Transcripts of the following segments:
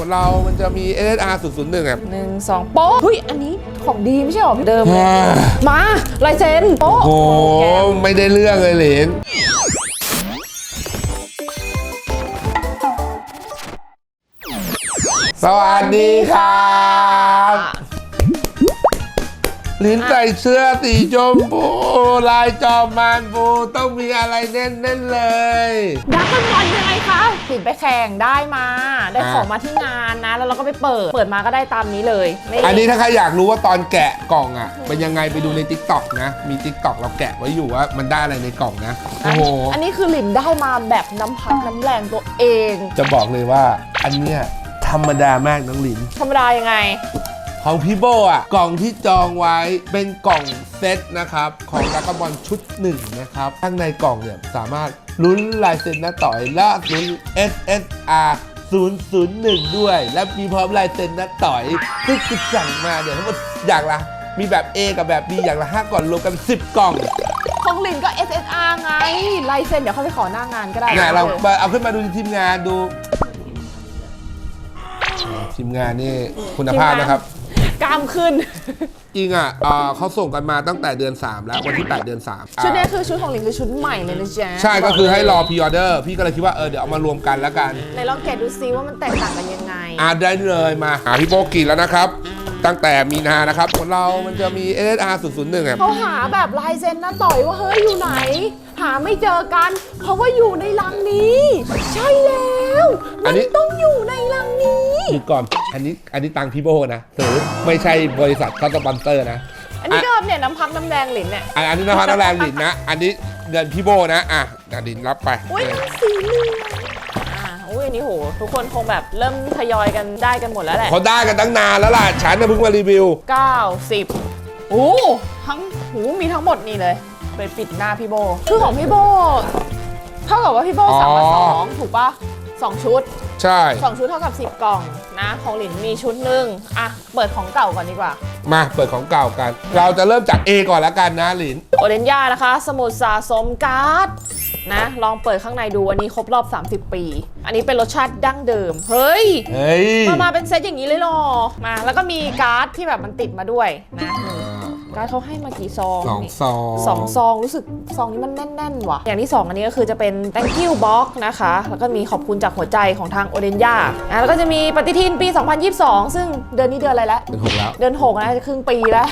คนเรามันจะมี SSR 001อะหนึ่งสองโป๊ะเฮ้ย อันนี้ของดีไม่ใช่หรอเดิมเลยมา ลายเซ็นโป๊ะโอ้โหแกมไม่ได้เรื่องเลยเหรนสวัสดีครับลินใส่เสื้อสีชมพูลายจอมมานบูต้องมีอะไรแน่นๆเลย ดักกันบอลยังไงคะติดไปแข่งได้มา ได้อ่าของมาที่งานนะ แล้วเราก็ไปเปิด เปิดมาก็ได้ตามนี้เลยไม่อันนี้ถ้าใครอยากรู้ว่าตอนแกะกล่องอะเป็นยังไงไปดูใน t ิ k t o k นะ มี t ิ k t o k เราแกะไว้อยู่ว่ามันได้อะไรในกล่องนะโอ้โหอันนี้คือหลินได้มาแบบน้ำพักน้ำแรงตัวเอง จะบอกเลยว่า อันเนี้ยธรรมดามากน้องหลินธรรมดายังไงของพี่โบอะกล่องที่จองไว้เป็นกล่องเซตนะครับ ของดรากบอลชุดหนึ่งนะครับ ข้างในกล่องเนี่ยสามารถ ลุ้นลายเซ็นหน้าต่อยและลุ้น SSR 001 ด้วย และมีพร้อมลายเซ็นหน้าต่อยซึ่งคือสั่งมาเนี่ยทั้งหมดอย่างละ มีแบบ A กับแบบ B อย่างละ 5ก่อนรวมกัน 10 กล่องของหลินก็ SSR ไงลายเซ็นเดี๋ยวเขาไปขอหน้างานก็ได้เนี่ยเรามาเอาขึ้นมาดูที่ทีมงานดู ทีมงานนี่คุณภาพนะครับ กล้ามขึ้น จริงอะเอ่อเขาส่งกันมาตั้งแต่เดือน 3 แล้ววันที่ 8 เดือน3ชุดนี้คือชุดของหลินคือชุดใหม่เลยนะจ๊ะใช่ก็คือให้รอพ r ออเดอร์พี่ก็เลยคิดว่าเออเดี๋ยวเอามารวมกันแล้วกันไหนลองแกะดูซิว่ามันแตกต่างกันยังไง อ่าได้เลยมาหาพี่โบกินแล้วนะครับ ตั้งแต่มีนานะครับคนเรามันจะมี SSR 001อะเขาหาแบบลายเซ็นนะต่อยว่าเฮ้ยอยู่ไหน หาไม่เจอกัน เพราะว่าอยู่ในลังนี้ ใช่แล้วมันต้องอยู่ในลังนี้หยุดก่อน อันนี้ อันนี้ตังค์พี่โบนะถือไม่ใช่บริษัทเขาสปอนเซอร์นะ อันนี้ก็เนี่ยน้ำพักน้ำแดงหลินเนี่ยอันอันนี้นภัสน้ำแรงหลินนะ อันนี้เงินพี่โบนะ อะเดี๋ยวหลินรับไปอุ้ยมันสีเหลืองอ่าอุ้ยอันนี้โห ทุกคนคงแบบเริ่มทยอยกันได้กันหมดแล้วแหละ เขาได้กันตั้งนานแล้วล่ะ ฉันน่ะเพิ่งมารีวิว 90โอ้ทั้งหูมีทั้งหมดนี่เลย ไปปิดหน้าพี่โบ คือของพี่โบเท่ากับว่าพี่โบสั่งมาอ๋อสองถูกปะสองชุดใช่ สองชุดเท่ากับ 10 กล่องนะ ของหลินมีชุดหนึ่งอะ เปิดของเก่าก่อนดีกว่า มาเปิดของเก่ากัน เราจะเริ่มจาก A ก่อนแล้วกันนะหลิน โอเดนยานะคะ สมุดสะสมการ์ดนะ ลองเปิดข้างในดูอันนี้ครบรอบ 30 ปี อันนี้เป็นรสชาติดั้งเดิม เฮ้ย เฮ้ย มามาเป็นเซตอย่างนี้เลยเหรอ มา แล้วก็มีการ์ดที่แบบมันติดมาด้วยนะหนึ่ง การ์ดเขาให้มากี่ซองสองนี่ซองสองซองรู้สึกซองนี้มันแน่นๆว่ะ อย่างที่ 2 อันนี้ก็คือจะเป็น thank you box นะคะ แล้วก็มีขอบคุณจากหัวใจของทางโอเดนยาอะแล้วก็จะมีปฏิทินปี 2022 ซึ่งเดือนนี้เดือนอะไรแล้วเป็นหกแล้วเดือน6นะจะครึ่งปีแล้ว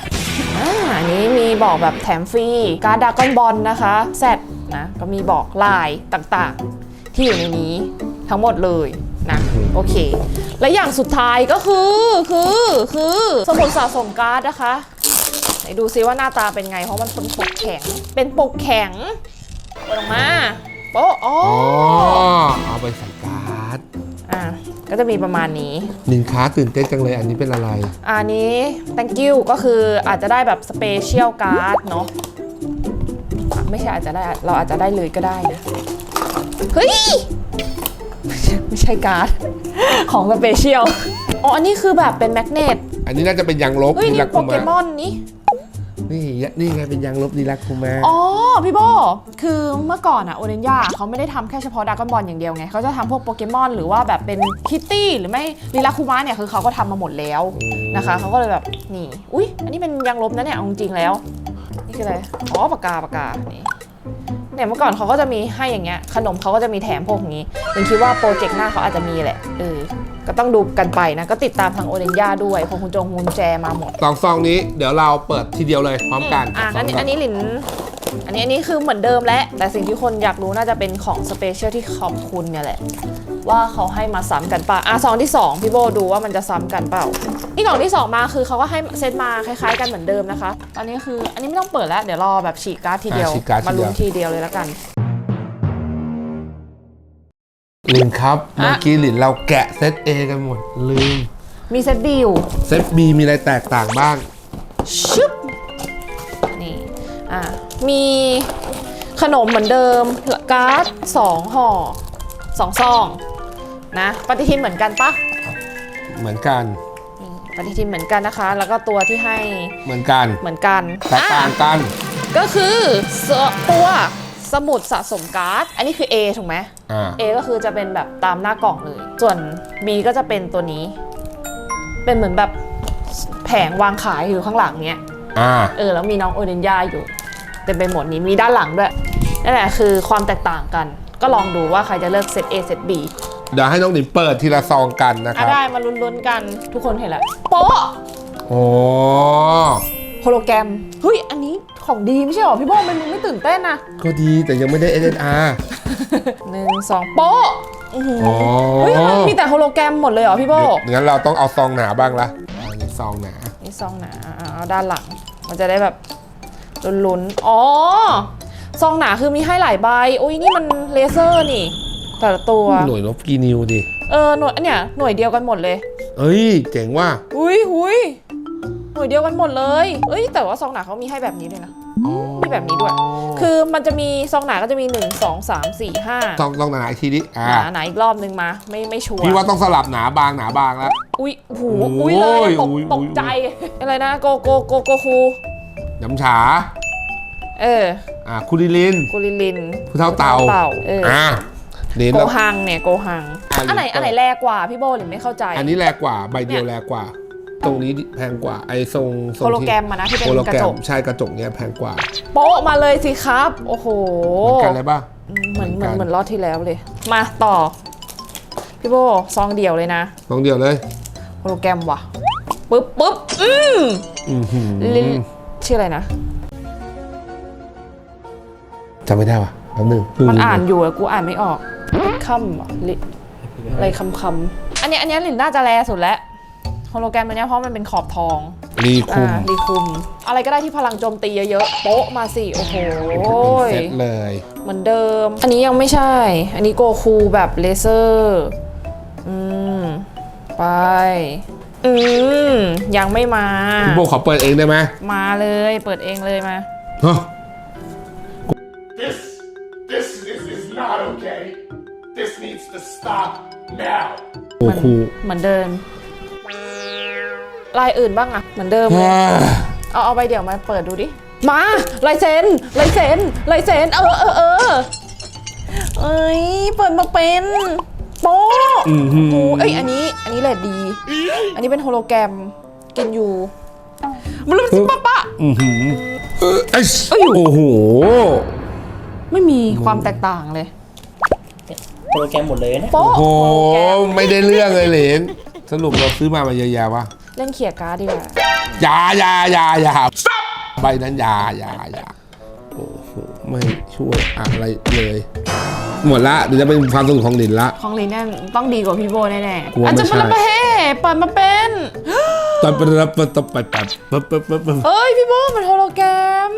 อ่าอันนี้มีบอกแบบแถมฟรีการ์ดดากอนบอลนะคะแซดนะก็มีบอกลายต่างๆ ที่อยู่ในนี้ทั้งหมดเลยนะโอเค และอย่างสุดท้ายก็คือคือคือสมุดสะสมการ์ดนะคะไห นดูซิว่าหน้าตาเป็นไง เพราะมันเป็นปกแข็ง เป็นปกแข็งเปิดออกมาโป๊ะอ๋ออ๋ออเอาไปใส่การ์ดอะก็จะมีประมาณนี้หลินค้าตื่นเต้นจังเลยอันนี้เป็นอะไร อันนี้ thank you ก็คืออาจจะได้แบบสเปเชียลการ์ดเนาะอะไม่ใช่อาจจะได้เราอาจจะได้เลยก็ได้นะเฮ้ยไม่ใช่ไม่ใช่การ์ด ของสเปเชียลอ๋ออันนี้คือแบบเป็นแมกเนตอันนี้น่าจะเป็นยางลบเฮ้ยดีนี่ลักโปคุเกมามอนนี่ นี่นี่ไงเป็นยางลบดีลักคุมาอ๋อพี่โบคือเมื่อก่อนอะโอเดนยาเขาไม่ได้ทำแค่เฉพาะดากอนบอลอย่างเดียวไงเขาจะทำพวกโปเกมอนหรือว่าแบบเป็นคิตตี้หรือไม่ลีลาคูมาเนี่ยคือเขาก็ทำมาหมดแล้วนะคะเขาก็เลยแบบนี่อุ๊ยอันนี้เป็นยางลบนะเนี่ยเอาจริงๆแล้ว นี่คืออะไรอ๋อปากกาปากกานี่ เนี่ยเมื่อก่อนเขาก็จะมีให้อย่างเงี้ยขนมเขาก็จะมีแถมพวกนี้ยังคิดว่าโปรเจกต์หน้าเขาอาจจะมีแหละเออก็ต้องดูกันไปนะ ก็ติดตามทางโอเดนยาด้วยเพราะคุณจงมุนแจมาหมดสองซองนี้เดี๋ยวเราเปิดทีเดียวเลยพร้อมกันอะสอัอนงนี้ซงอันนี้หลิน อันนี้อันนี้คือเหมือนเดิมแหละแต่สิ่งที่คนอยากรู้น่าจะเป็นของสเปเชียลที่ขอบคุณเนี่ยแหละ ว่าเขาให้มาซ้ำกันป่ะอะซองที่สองพี่โบดูว่ามันจะซ้ำกันเปล่านี่กล่องที่สองมาคือเขาก็ให้เซตมาคล้ายๆ กันเหมือนเดิมนะคะ ตอนนี้คืออันนี้ไม่ต้องเปิดแล้วเดี๋ยวรอแบบฉีกการ์ดทีเดียว อะฉีกการ์ดทีมาเดียวลุ้นทีเดียวเลยแล้วกัน ลินครับอะเมื่อกี้หลินเราแกะเซต A กันหมด ลืม มีเซตดีอยู่ เซต B มีอะไรแตกต่างบ้าง ชึบนี่ อะ มีขนมเหมือนเดิมการ์ดสองห่อสองซองนะปฏิทินเหมือนกันปะเหมือนกันนี่ปฏิทินเหมือนกันนะคะ แล้วก็ตัวที่ให้เหมือนกันเหมือนกันแตกต่างอะกัน ก็คือเสื้อตัวสมุดสะสมการ์ด อันนี้คือ A ถูกไหมอ่า A ก็คือจะเป็นแบบตามหน้ากล่องเลย ส่วน B ก็จะเป็นตัวนี้ เป็นเหมือนแบบแผงวางขายอยู่ข้างหลังเนี้ยอ่าเออแล้วมีน้องโอเดนยาอยู่ เต็มไปหมดนี้มีด้านหลังด้วยนั่นแหละคือความแตกต่างกัน ก็ลองดูว่าใครจะเลือกเซต A เซต B เดี๋ยวให้น้องหนิมเปิดทีละซองกันนะคอะรับ ได้มาลุ้นๆกันทุกคนเห็นแล้วโป๊ะโอ้โฮโลแกรมเฮ้ยอันนี้ของดีไม่ใช่หรอพี่โบมันมึงไม่ตื่นเต้นนะก็ดีแต่ยังไม่ได้ SSR หนึ่งสองโป๊ะอื้อหืออ๋อเฮ้ยทำไมมีแต่โฮโลแกรมหมดเลยเหรอพี่โบ งั้นเราต้องเอาซองหนาบ้างละอันนี้ซองหนา นี่ซองหนาอะเอาด้านหลัง มันจะได้แบบ ลุ้นๆอ๋อ ซองหนาคือมีให้หลายใบ โอ้ยนี่มันเลเซอร์นี่ แต่ละตัว หน่วยลบกี่นิ้วดิ เออ หน่วยอันเนี้ยหน่วยเดียวกันหมดเลย เอ้ย เจ๋งว่ะ อุ้ยหุยหน่วยเดียวกันหมดเลย เอ้ย แต่ว่าซองหนาเขามีให้แบบนี้ด้วยนะ มีแบบนี้ด้วย คือมันจะมีซองหนาก็จะมี 1 2 3 4 5ซองซองหนาอีกทีดิอ่าหนาหนาอีกรอบนึงมา ไม่ไม่ชัวร์ พี่ว่าต้องสลับหนาบางหนาบางแล้ว อุ้ยโอ้โหโอ้อุ้ยยเลยตกอุ้ยตกใจ อะไรนะ โกโกโกโกคู น้ำฉา เออ อ่าคุริลินกุลิลินผู้เท่าเต่าเต่าเอออ่าเน้นโกแล้ว หังเนี่ยโกหังอะ อันไหนลิปเปอร์อันไหนแรกกว่าพี่โบหรือไม่เข้าใจ อันนี้แรงกว่าใบเดียวเนี่ยแรงกว่า ตรงนี้แพงกว่าไอ้ทรงทรงโฮโลที่แกรมมานะที่เป็นโฮโลกแกรระจมก ใช่กระจกเนี้ยแพงกว่าโป๊ะมาเลยสิครับ โอ้โห เหมือนกันเลยป่ะอืมเหมือนเหเหมืมืออนนกัน เหมือนรอบที่แล้วเลย มาต่อ พี่โบซองเดียวเลยนะลองเดียวเลยโฮโลแกรมว่ะปึ๊บปึ๊บอืมอือหือลิน ชื่ออะไรนะ จำไม่ได้ว่ะแป๊บนึงมันอ่านอยู่อะกูอ่านไม่ออกคำเหรอลิอะไรคำคำๆอันเนี้ยอันเนี้ยลินน่าจะแลสุดแล้วโฮโลแกรมอันเนี้ยเพราะมันเป็นขอบทองรีคุมอ่ารีคุม อะไรก็ได้ที่พลังโจมตีเยอะๆโป๊ะมาสิโอ้โห เป็นเซตเลย เหมือนเดิม อันนี้ยังไม่ใช่ อันนี้โกคูแบบเลเซอร์ อืม ไป อืมยังไม่มา พี่โบขอเปิดเองได้ไหมมาเลยเปิดเองเลยมา ฮะ This, this is, is not okay. This needs to stop now. โอ้คูเหมือนเดิมลายอื่นบ้างอะเหมือนเดิมเลยเอาเอาใบเดี่ยวมาเปิดดูดิ มาลายเซ็นลายเซ็นลายเซ็นเออเออเออเอ้ย เปิดมาเป็น โป๊ะอือหือโอ้เอ้ยอันนี้ อันนี้เลดดี อันนี้เป็นโฮโลแกรมกินอยู่มันรู้สึกปะปะ อือหือเออเอ้ยเอ้ย โอ้โห ไม่มีความแตกต่างเลย โปรแกรมหมดเลยนะ โป๊ะโอ้โหโฮโลแกรมไม่ได้เรื่องเลยเหรนสรุปเราซื้อมามาเยอะแยะวะเล่นเขี่ยการ์ดดีกว่าอยาอยาอยาอยาใบนั้นอยาอยาอยาโอ้โห ไม่ช่วยอะไรเลย หมดละเดี๋ยวจะเป็นความสนุกของหลินละ ของลินเนี่ยต้องดีกว่าพี่โบแน่ๆอาจจะเป็นใช่ ระเบ้เปิดมาเป็น ตอนเปิดรับตอนไปแบบปึ๊บปึ๊บปึ๊บปึ๊บเอ้ยพี่โบมันโฮโลแกรม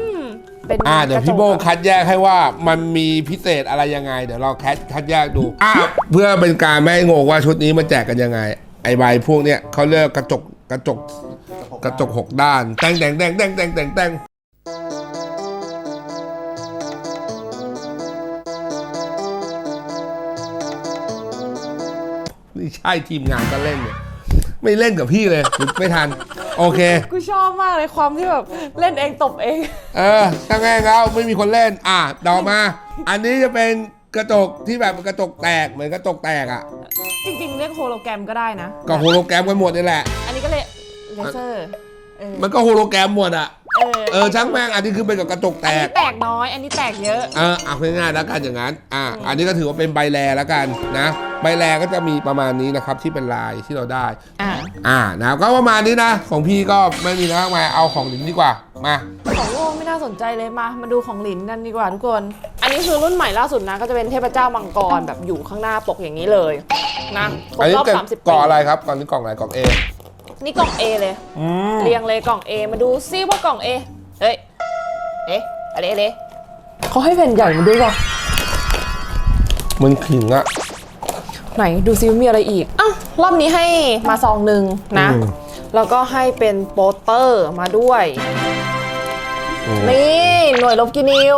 เป็นอ่าเดี๋ยวพี่โบกระจกคัดแยกให้ว่ามันมีพิเศษอะไรยังไง เดี๋ยวเราแคดคัดแยกดูอะเพื่อเป็นการไม่ให้งงว่าชุดนี้มันแจกกันยังไง ไอใบพวกเนี้ยเขาเรียกกระจกกระจกกระจกหกด้านแดงแดงแดงแดงแดงแดงแตง นี่ใช่ทีมงานก็เล่นเนี่ยไม่เล่นกับพี่เลยไม่ทัน โอเค กูชอบมากเลยความที่แบบเล่นเองตบเอง เออถ้าแม่งแล้วไม่มีคนเล่น อะต่อมา อันนี้จะเป็นกระจกที่แบบกระจกแตกเหมือนกระจกแตกอะ จริงๆ เรียกโฮโลแกรมก็ได้นะ ก็โฮโลแกรมกันหมดนี่แหละ อันนี้ก็เลยเลเซอร์เออมันก็โฮโลแกรมหมดอะ เออเออช่างแม่งอันนี้คือเป็นกับกระจกแตอันนี้กแตกน้อย อันนี้แตกเยอะ เออเอาง่ายๆแล้วกันอย่างนั้น อะอันนี้ก็ถือว่าเป็นใบแลแล้วกันนะ ใบแลก็จะมีประมาณนี้นะครับที่เป็นลายที่เราได้ อ่าอ่านะก็ประมาณนี้นะ ของพี่ก็ไม่มีนะมากมายเอาของหลินดีกว่า มา ของโลกไม่น่าสนใจเลยมา มาดูของหลินกันดีกว่าทุกคน อันนี้คือรุ่นใหม่ล่าสุดนะ ก็จะเป็นเทพเจ้ามังกรแบบอยู่ข้างหน้าปกอย่างนี้เลยนะครอันบนี้รอบเป็น30กปีล่องอะไรครับกล่องนี้กล่องอะไรกล่องเอ นี่กล่อง A เลยเรียงเลยกล่อง A มาดูซิว่ากล่อง A เฮ้ย เอ๊ะอะไรอะไรเขาให้แผ่นใหญ่มาด้วยว่ะมันขิงอะไหนดูซิว่ามีอะไรอีกอ้าวรอบนี้ให้มาซองหนึ่งนะ อืม แล้วก็ให้เป็นโปสเตอร์มาด้วย นี่ หน่วยลบกินิว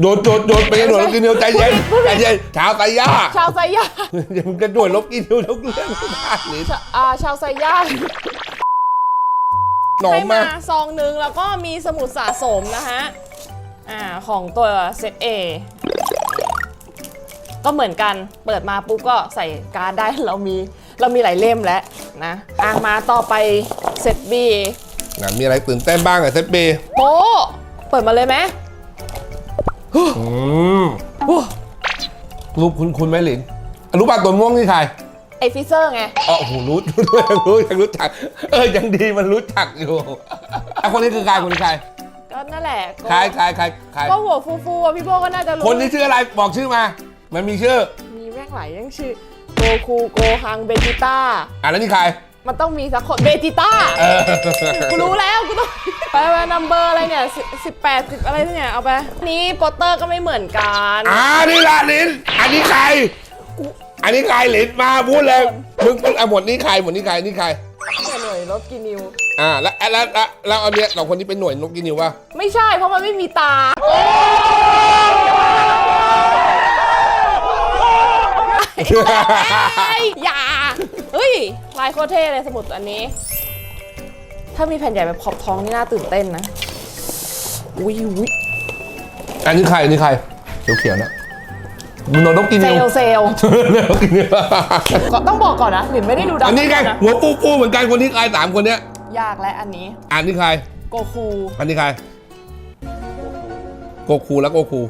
โดดโดดโดดไปกันหน่วยลบกินนิ้วใจเย็นใจเย็นชาวไตย่าชาวไซย่าอย่ามึงกระโดดลบกินนิ้วทุกเรื่องไม่ได้หรือชาอ่าชาวไซย่าหนอให้มมามาซองหนึ่งแล้วก็มีสมุดสะสมนะฮะอ่าของตัวเซต A ก็เหมือนกันเปิดมาปุ๊บก็ใส่การ์ดได้ เรามีเรามีหลายเล่มแล้วนะอะมาต่อไปเซต B นะมีอะไรตื่นเต้นบ้างอะเซตบีโป๊ะเปิดมาเลยไหม อืมรูปคุณคุณไหมหลินรู้ป่ะตัวม่วงนี่ใครไอฟิเซอร์ไง อ๋อโอ้โหรู้รู้ยังรู้ยังรู้จัก เออยังดีมันรู้จักอยู่อะคนนี้คือใครคนนี้ใครก็นั่นแหละก็ใครใครใครใครก็หัวฟูๆอะพี่โบก็น่าจะรู้คนนี้ชื่ออะไรบอกชื่อมา มันมีชื่อมีแม่งหลายยังชื่อโกคูโกฮังเบจิต้าอะแล้วนี่ใคร มันต้องมีสักคนเบจิต้าเออกูรู้แล้วกูต้องไปไปนัมเบอร์อะไรเนี่ยสิบแปดสิบอะไรเนี่ยเอาไป นี่โปสเตอร์ก็ไม่เหมือนกันอ่านี่ละลินอันนี้ใคร อันนี้ใครลินมาพูดเลยมึงมึงอะหมดนี้ใครหมดนี้ใครนี่ใครหน่วยลบกินิวอ่าแล้วแล้วแล้วแล้วอันเนี้ยเราคนนี้เป็นหน่วยนกกินนิวป่ะไม่ใช่เพราะมันไม่มีตาไอ้อย่า เฮ้ย ลายโคตรเท่เลยสมุดอันนี้ ถ้ามีแผ่นใหญ่แบบขอบท้องนี่น่าตื่นเต้นนะ อุ้ยอุ้ยอันนี้ใครอันนี้ใครเขียวเขียวๆนะมึงโดนนกกินเซนิลวลเซลลนกกินนิวก็ต้องบอกก่อนนะหลินไม่ได้ดูดัอันนี้ไงนะหัวปูปูเหมือนกันคนนี้ใครสามคนเนี้ยยากและอันนี้อันนี้ใคร โกคูอันนี้ใครโกคูแล้วโกคู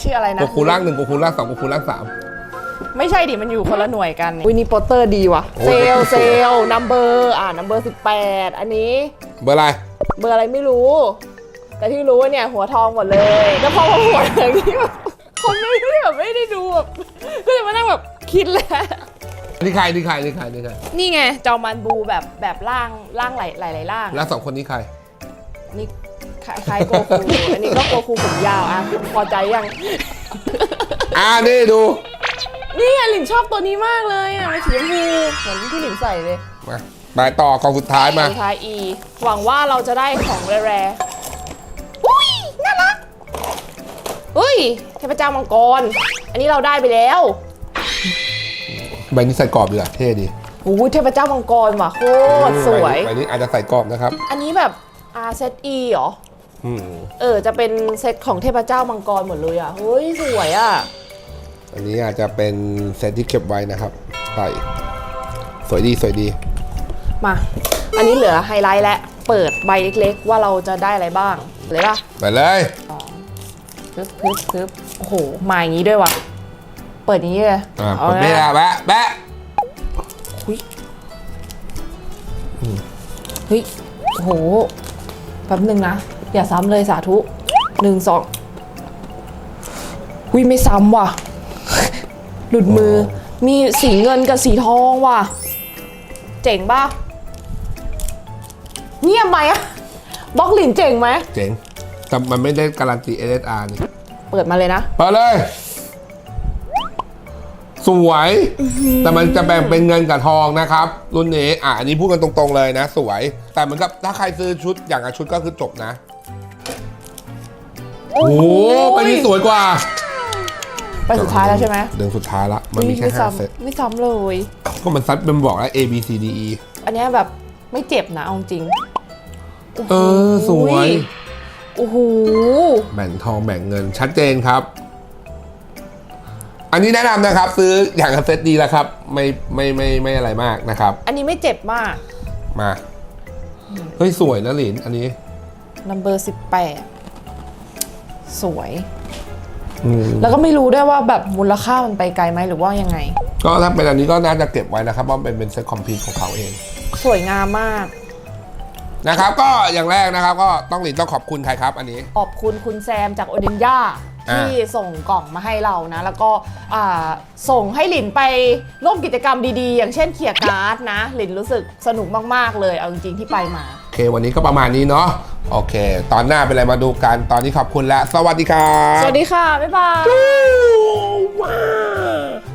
ชื่ออะไรนะโกคูร่างหนึ่งโกคูร่างสองโกคูร่างสาม ไม่ใช่ดิ มันอยู่คนละหน่วยกันวินี่โปสเตอร์ดีว่ะ โอ้เซยลลเซลลนัมเบอร์อ่านัมเบอร์สิบแปดอันนี้ เบอร์อะไร เบอร์อะไรไม่รู้ แต่ที่รู้ว่าเนี่ยหัวทองหมดเลย แล้วพอมาหัวอย่างนี้แบบคนไม่ได้แบบไม่ได้ดูแบบก็เลยมานั่งแบบคิดแล้วอันนี้ใครอันนี้ใครอันนี้ใครอันนี้ใคร นี่ไงจอมันบูแบบแบบร่างร่างหลายหลายหลายร่าง แล้วสองคนนี้ใคร นี่คล้ายคล้ายโกคู อันนี้ก็โกคูผมยาวอะคุณพอใจยัง อ่านี่ดู นี่อะหลินชอบตัวนี้มากเลยอะมันสีชมพูเหมือนที่หลินใส่เลยมาไปต่อกองสุดท้ายมา สุดท้าย E หวังว่าเราจะได้ของแรร์ๆอุ้ยน่ารักอุ้ยเทพเจ้ามังกร อันนี้เราได้ไปแล้วใบนี้ใส่กรอบดีกว่าเท่ดีโอ้ยเทพเจ้ามังกรว่ะโคตรสวย ใบนี้อาจจะใส่กรอบนะครับอันนี้แบบ R set E เหรอ อืมเออ จะเป็นเซตของเทพเจ้ามังกรหมดเลยอะ เฮ้ย สวยอะ อันนี้อาจจะเป็นเซตที่เก็บไว้นะครับใส่สวยดีสวยดี มา อันนี้เหลือไฮไลท์และ เปิดใบเล็กๆ ว่าเราจะได้อะไรบ้าง เลยป่ะไปเลยพึบพึบพึบโอ้โห มาอย่างนี้ด้วยว่ะ เปิดอย่างนี้เลยอ่าเอากดละไม่ได้แบะแบะเฮ้ยโอ้โห แป๊บหนึ่งนะ อย่าซ้ำเลยสาธุหนึ่งสองวิไม่ซ้ำว่ะ หลุดมือ มีสีเงินกับสีทองว่ะ เจ๋งป่ะ เงียบไหมอะบล็อกหลินเจ๋งไหม เจ๋ง แต่มันไม่ได้การันตี SSR นี่เปิดมาเลยนะ ไปเลย สวย แต่มันจะแบ่งเป็นเงินกับทองนะครับ รุ่นนี้ อะ อันนี้พูดกันตรงๆเลยนะ สวย แต่เหมือนกับถ้าใครซื้อชุดอย่างละชุดก็คือจบนะ โอ้โหไปนี้สวยกว่า ไปสุดท้ายแล้วใช่ไหม เดือนสุดท้ายละ มันมีแค่ไม่ห้าเซตซ้ำไม่ซ้ำเลย ก็มันซัดเป็นบอกแล้ว A B C D E อันเนี้ยแบบไม่เจ็บนะเอาจริง เออ สวย โอ้โห แบ่งทองแบ่งเงินชัดเจนครับ อันนี้แนะนำนะครับ ซื้ออย่างละเซตดีแล้วครับ ไม่ไม่ไม่ไม่อะไรมากนะครับ อันนี้ไม่เจ็บมาก มา เฮ้ย สวยนะหลินอันนี้ number 18สวยอืม แล้วก็ไม่รู้ด้วยว่าแบบมูลค่ามันไปไกลไหมหรือว่ายังไง ก็ถ้าเป็นอันนี้ก็น่าจะเก็บไว้นะครับเพราะเป็นเป็นเซ็ตคอมพิวของเขาเอง สวยงามมากนะครับก็อย่างแรกนะครับก็ต้องหลินต้องขอบคุณใครครับอันนี้ ขอบคุณคุณแซมจากโอเดนยาอ่าที่ส่งกล่องมาให้เรานะ แล้วก็อ่าส่งให้หลินไปร่วมกิจกรรมดีๆ อย่างเช่นเขียร์การ์ดนะ หลินรู้สึกสนุกมากๆเลยเอาจริงๆที่ไปมา โอเค วันนี้ก็ประมาณนี้เนาะ โอเค ตอนหน้าเป็นอะไรมาดูกัน ตอนนี้ขอบคุณและ สวัสดีครับ สวัสดีค่ะ บ๊ายบายว้าว